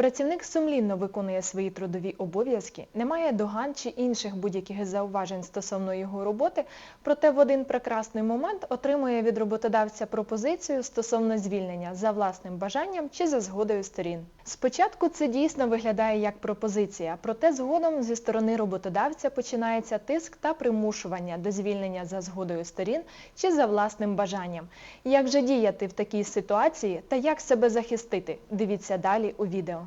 Працівник сумлінно виконує свої трудові обов'язки, не має доган чи інших будь-яких зауважень стосовно його роботи, проте в один прекрасний момент отримує від роботодавця пропозицію стосовно звільнення за власним бажанням чи за згодою сторін. Спочатку це дійсно виглядає як пропозиція, проте згодом зі сторони роботодавця починається тиск та примушування до звільнення за згодою сторін чи за власним бажанням. Як же діяти в такій ситуації та як себе захистити? Дивіться далі у відео.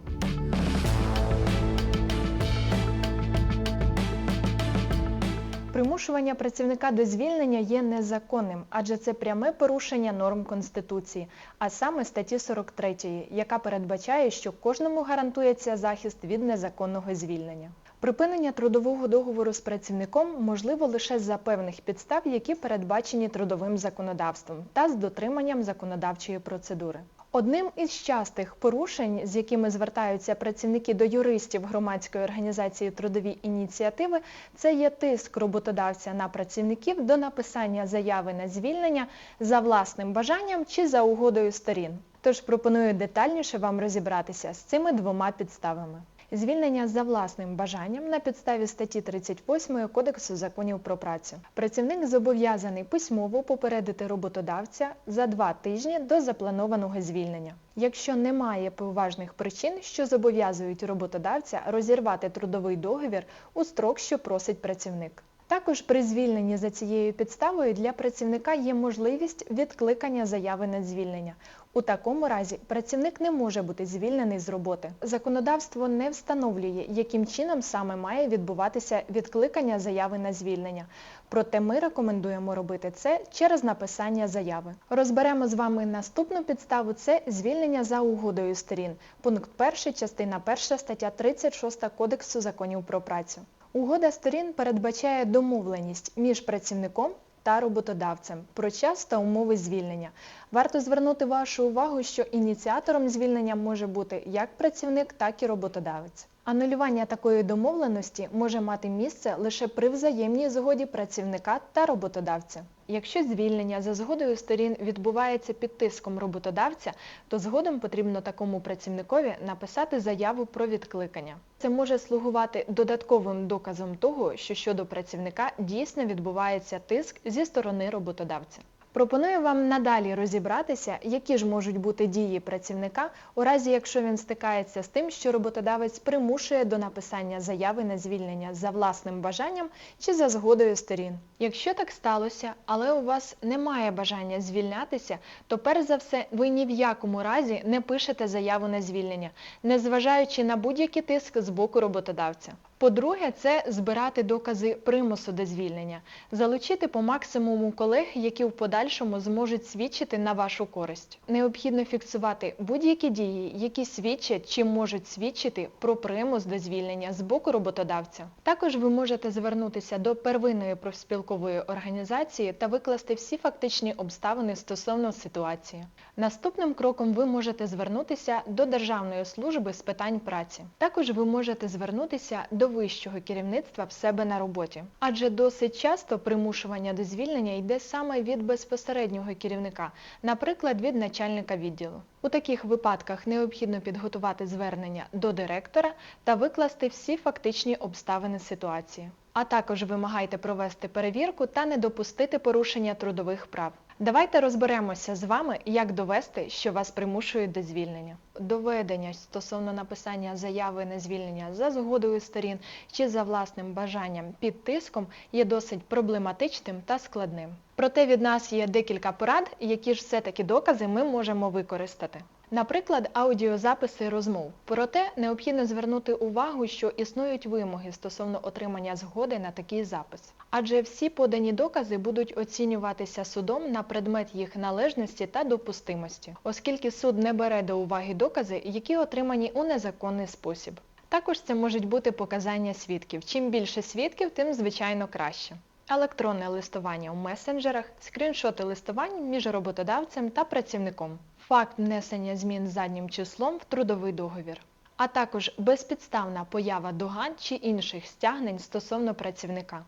Примушування працівника до звільнення є незаконним, адже це пряме порушення норм Конституції, а саме статті 43, яка передбачає, що кожному гарантується захист від незаконного звільнення. Припинення трудового договору з працівником можливо лише за певних підстав, які передбачені трудовим законодавством та з дотриманням законодавчої процедури. Одним із частих порушень, з якими звертаються працівники до юристів громадської організації трудові ініціативи, це є тиск роботодавця на працівників до написання заяви на звільнення за власним бажанням чи за угодою сторін. Тож пропоную детальніше вам розібратися з цими двома підставами. Звільнення за власним бажанням на підставі статті 38 Кодексу законів про працю. Працівник зобов'язаний письмово попередити роботодавця за два тижні до запланованого звільнення. Якщо немає поважних причин, що зобов'язують роботодавця розірвати трудовий договір у строк, що просить працівник. Також при звільненні за цією підставою для працівника є можливість відкликання заяви на звільнення. У такому разі працівник не може бути звільнений з роботи. Законодавство не встановлює, яким чином саме має відбуватися відкликання заяви на звільнення. Проте ми рекомендуємо робити це через написання заяви. Розберемо з вами наступну підставу це звільнення за угодою сторін. Пункт 1, частина 1 стаття 36 Кодексу законів про працю. Угода сторін передбачає домовленість між працівником та роботодавцем про час та умови звільнення. Варто звернути вашу увагу, що ініціатором звільнення може бути як працівник, так і роботодавець. Анулювання такої домовленості може мати місце лише при взаємній згоді працівника та роботодавця. Якщо звільнення за згодою сторін відбувається під тиском роботодавця, то згодом потрібно такому працівникові написати заяву про відкликання. Це може слугувати додатковим доказом того, що щодо працівника дійсно відбувається тиск зі сторони роботодавця. Пропоную вам надалі розібратися, які ж можуть бути дії працівника у разі, якщо він стикається з тим, що роботодавець примушує до написання заяви на звільнення за власним бажанням чи за згодою сторін. Якщо так сталося, але у вас немає бажання звільнятися, то перш за все ви ні в якому разі не пишете заяву на звільнення, незважаючи на будь-який тиск з боку роботодавця. По-друге, це збирати докази примусу до звільнення, залучити по максимуму колег, які в подальшому зможуть свідчити на вашу користь. Необхідно фіксувати будь-які дії, які свідчать чи можуть свідчити про примус до звільнення з боку роботодавця. Також ви можете звернутися до первинної профспілкової організації та викласти всі фактичні обставини стосовно ситуації. Наступним кроком ви можете звернутися до Державної служби з питань праці. Також ви можете звернутися до вищого керівництва в себе на роботі. Адже досить часто примушування до звільнення йде саме від безпосереднього керівника, наприклад, від начальника відділу. У таких випадках необхідно підготувати звернення до директора та викласти всі фактичні обставини ситуації. А також вимагайте провести перевірку та не допустити порушення трудових прав. Давайте розберемося з вами, як довести, що вас примушують до звільнення. Доведення стосовно написання заяви на звільнення за згодою сторін чи за власним бажанням під тиском є досить проблематичним та складним. Проте від нас є декілька порад, які ж все-таки докази ми можемо використати. Наприклад, аудіозаписи розмов. Проте необхідно звернути увагу, що існують вимоги стосовно отримання згоди на такий запис. Адже всі подані докази будуть оцінюватися судом на предмет їх належності та допустимості, оскільки суд не бере до уваги докази, які отримані у незаконний спосіб. Також це можуть бути показання свідків. Чим більше свідків, тим звичайно краще. Електронне листування у месенджерах, скріншоти листувань між роботодавцем та працівником, факт внесення змін заднім числом в трудовий договір, а також безпідставна поява доган чи інших стягнень стосовно працівника.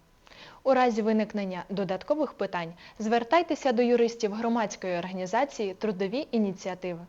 У разі виникнення додаткових питань звертайтеся до юристів громадської організації Трудові ініціативи.